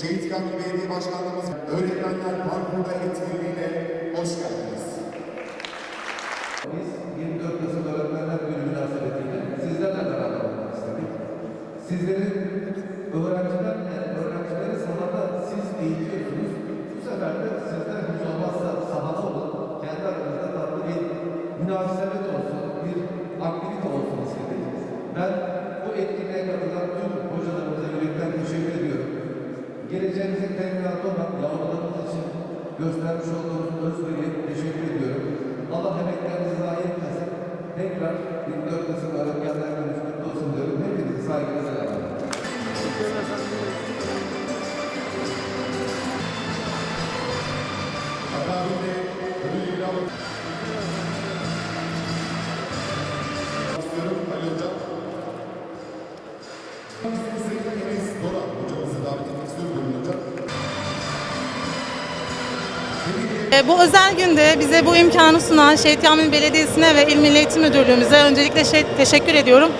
Şehit Kamil Belediye Başkanlığımız öğretmenler parkurda etkinliğine hoş geldiniz. Sizlerin öğrencilerle, öğrencileri sahada siz eğitiyorsunuz. Bu sefer de sizler hiç olmazsa sahada olun, kendi aranızda tatlı bir münasebet olsun, bir aktivite olsun istedik. Ben bu etkinliğe katılan tüm hocalarımıza yürekten teşekkür ediyorum. Geleceğimize teminatı olan yavrularımız için göstermiş olduğunuz özveriye Bu özel günde bize bu imkanı sunan Şehit Kamil Belediyesi'ne ve İl Milli Eğitim Müdürlüğümüze öncelikle şey, teşekkür ediyorum.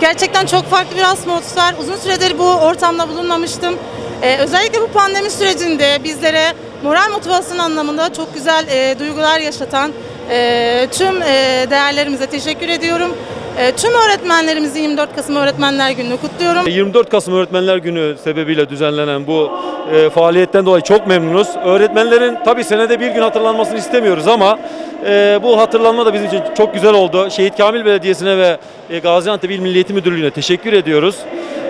Gerçekten çok farklı bir atmosfer. Uzun süredir bu ortamda bulunmamıştım. E, özellikle bu pandemi sürecinde bizlere moral motivasyon anlamında çok güzel e, duygular yaşatan e, tüm e, değerlerimize teşekkür ediyorum. E, tüm öğretmenlerimizin 24 Kasım Öğretmenler Günü'nü kutluyorum. 24 Kasım Öğretmenler Günü sebebiyle düzenlenen bu e, faaliyetten dolayı çok memnunuz. Öğretmenlerin tabii senede bir gün hatırlanmasını istemiyoruz ama e, bu hatırlanma da bizim için çok güzel oldu. Şehit Kamil Belediyesi'ne ve e, Gaziantep İl Milli Eğitim Müdürlüğü'ne teşekkür ediyoruz.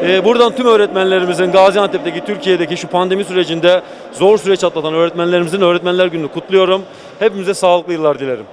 E, buradan tüm öğretmenlerimizin Gaziantep'teki, Türkiye'deki şu pandemi sürecinde zor süreç atlatan öğretmenlerimizin Öğretmenler Günü'nü kutluyorum. Hepimize sağlıklı yıllar dilerim.